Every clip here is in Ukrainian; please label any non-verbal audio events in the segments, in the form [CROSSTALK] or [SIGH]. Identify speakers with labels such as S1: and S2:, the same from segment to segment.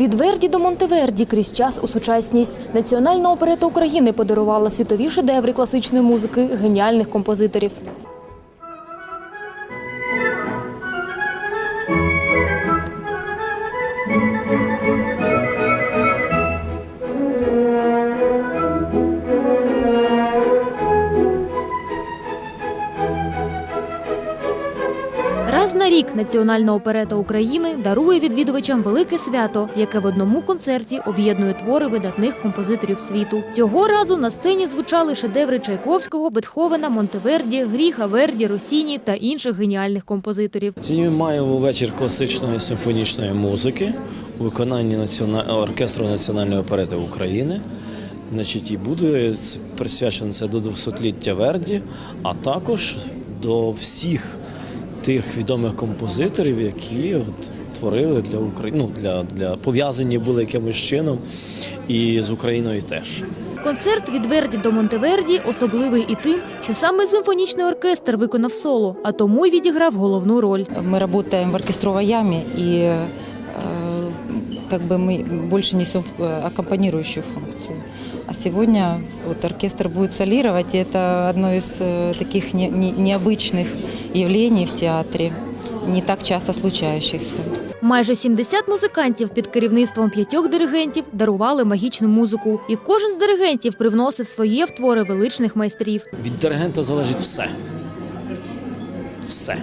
S1: Від Верді до Монтеверді крізь час у сучасність. Національна оперета України подарувала світові шедеври класичної музики геніальних композиторів. Раз на рік Національна оперета України дарує відвідувачам велике свято, яке в одному концерті об'єднує твори видатних композиторів світу. Цього разу на сцені звучали шедеври Чайковського, Бетховена, Монтеверді, Гріха, Верді, Росіні та інших геніальних композиторів.
S2: Сьогодні маємо вечір класичної симфонічної музики у виконанні націона... оркестру Національної оперети України. Значить, і буде присвячено це до 200-ліття Верді, а також до всіх тих відомих композиторів, які от творили для України, ну, для, для пов'язані були якимось чином і з Україною теж.
S1: Концерт від Верді до Монтеверді особливий і тим, що саме симфонічний оркестр виконав соло, а тому й відіграв головну роль.
S3: Мы работаем в оркестровой яме и э, как бы мы больше несем э, аккомпанирующую функцию. А сегодня вот оркестр будет солировать, и это одно из э, таких не- не- необычных явлений в театре, не так часто случающихся.
S1: Майже 70 музикантів під керівництвом п'ятьох диригентів дарували магічну музику, і кожен з диригентів привносив своє в твори величних майстрів.
S2: Від диригента залежить все. Все.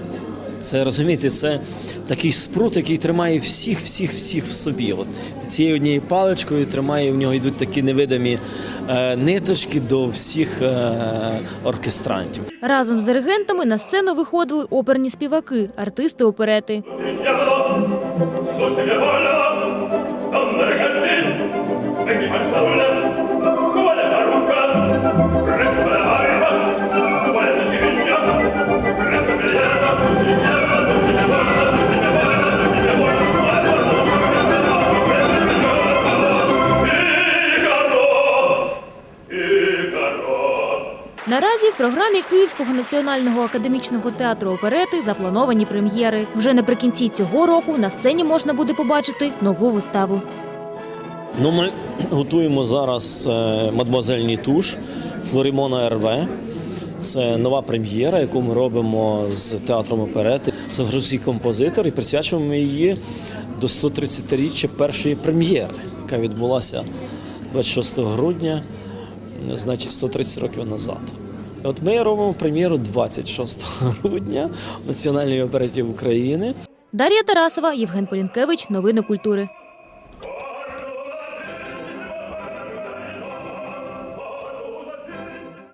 S2: Це розумієте, це такий спрут, який тримає всіх, всіх, всіх в собі. От цією однією паличкою тримає, в нього йдуть такі невидимі е, ниточки до всіх е, оркестрантів.
S1: Разом з диригентами на сцену виходили оперні співаки, артисти оперети. Наразі в програмі Київського національного академічного театру оперети заплановані прем'єри. Вже наприкінці цього року на сцені можна буде побачити нову виставу.
S2: Ну, ми готуємо зараз е, мадмуазель Нітуш Флорімона РВ. Це нова прем'єра, яку ми робимо з театром оперети. Це французький композитор і присвячуємо її до 130-річчя першої прем'єри, яка відбулася 26 грудня, значить 130 років назад. От ми робимо прем'єру 26 [LAUGHS] грудня Національній опереті України.
S1: Дар'я Тарасова, Євген Полінкевич. Новини культури.